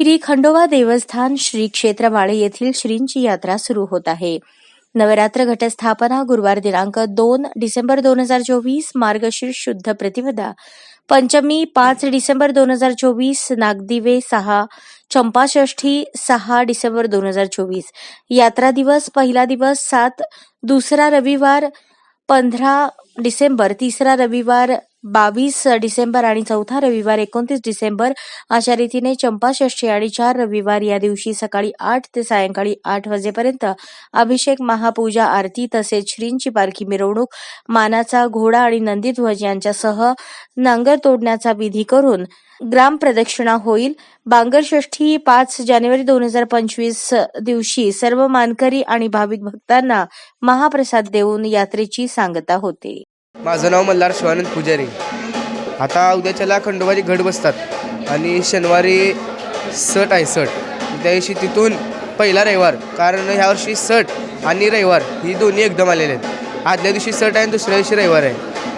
श्री खंडोबा देवस्थान श्री क्षेत्रमाळे येथील श्रींची यात्रा सुरू होत आहे. नवरात्र घटस्थापना गुरुवार दिनांक दोन डिसेंबर दोन हजार चोवीस मार्गशीर्ष शुद्ध प्रतिपदा पंचमी पाच डिसेंबर दोन हजार चोवीस नागदिवे सहा चंपाषष्ठी सहा डिसेंबर दोन हजार चोवीस. यात्रा दिवस पहिला दिवस सात दुसरा रविवार पंधरा डिसेंबर तिसरा रविवार बावीस डिसेंबर आणि चौथा रविवार एकोणतीस डिसेंबर अशा रीतीने चंपाषष्ठी आणि चार रविवार या दिवशी सकाळी आठ ते सायंकाळी आठ वाजेपर्यंत अभिषेक महापूजा आरती तसेच श्रींची पालखी मिरवणूक मानाचा घोडा आणि नंदीध्वज यांच्यासह नांगर तोडण्याचा विधी करून ग्राम प्रदक्षिणा होईल. बांगरषष्ठी पाच जानेवारी दोन हजार पंचवीस दिवशी सर्व मानकरी आणि भाविक भक्तांना महाप्रसाद देऊन यात्रेची सांगता होते. माझं नाव मल्हार शिवानंद पुजारी. आता उद्याच्याला खंडोबाची घट बसतात आणि शनिवारी सट आहे सट. त्या दिवशी तिथून पहिला रविवार कारण ह्यावर्षी सट आणि रविवार ही दोन्ही एकदम आलेले आहेत. आदल्या दिवशी सट आहे आणि दुसऱ्या दिवशी रविवार आहे.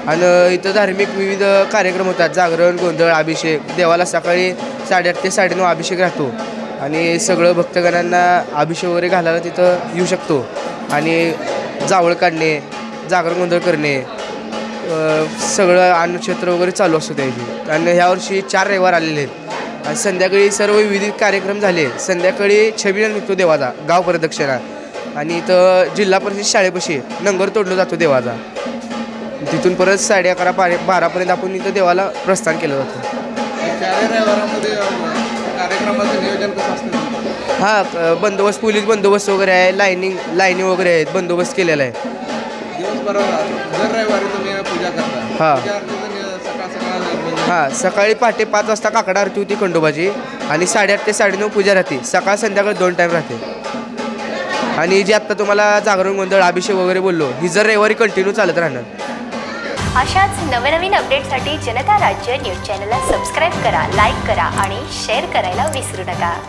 आणि इथं धार्मिक विविध कार्यक्रम होतात जागरण गोंधळ अभिषेक. देवाला सकाळी साडेआठ ते साडेनऊ अभिषेक राहतो. आणि सगळं भक्तगणांना अभिषेक वगैरे घालायला तिथं येऊ शकतो. आणि जावळ काढणे जागरण गोंधळ करणे सगळं अन्नक्षेत्र वगैरे चालू असतं त्याची. आणि ह्या वर्षी चार रविवार आलेले आहेत. आणि संध्याकाळी सर्व विविध कार्यक्रम झाले संध्याकाळी छबिना निघतो देवाचा गाव प्रदक्षिणा. आणि इथं जिल्हा परिषद शाळेपाशी नंगर तोडला जातो देवाचा. तिथून परत साडे अकरा बारा बारापर्यंत आपण इथं देवाला प्रस्थान केलं जातं. हां बंदोबस्त पोलीस बंदोबस्त वगैरे आहे लाईनिंग लाईनी वगैरे आहेत बंदोबस्त केलेला आहे. दिवसभरात दर रविवारी तुम्ही पूजा करता. हा. पूजा आरतीचं नि- सकाळ सकाळ म्हणजे हां सकाळी पहाटे पाच वाजता काकडा आरती होती खंडोबाची आणि साडेआठ ते साडेनऊ पूजा राहते. सकाळ संध्याकाळ दोन टाईम राहते. आणि जी आत्ता तुम्हाला जागरण गोंधळ अभिषेक वगैरे बोललो ही जर रविवारी कंटिन्यू चालत राहणार. अशाच नवनवीन अपडेटसाठी जनता राज्य न्यूज चॅनलला सबस्क्राईब करा लाईक करा आणि शेअर करायला विसरू नका.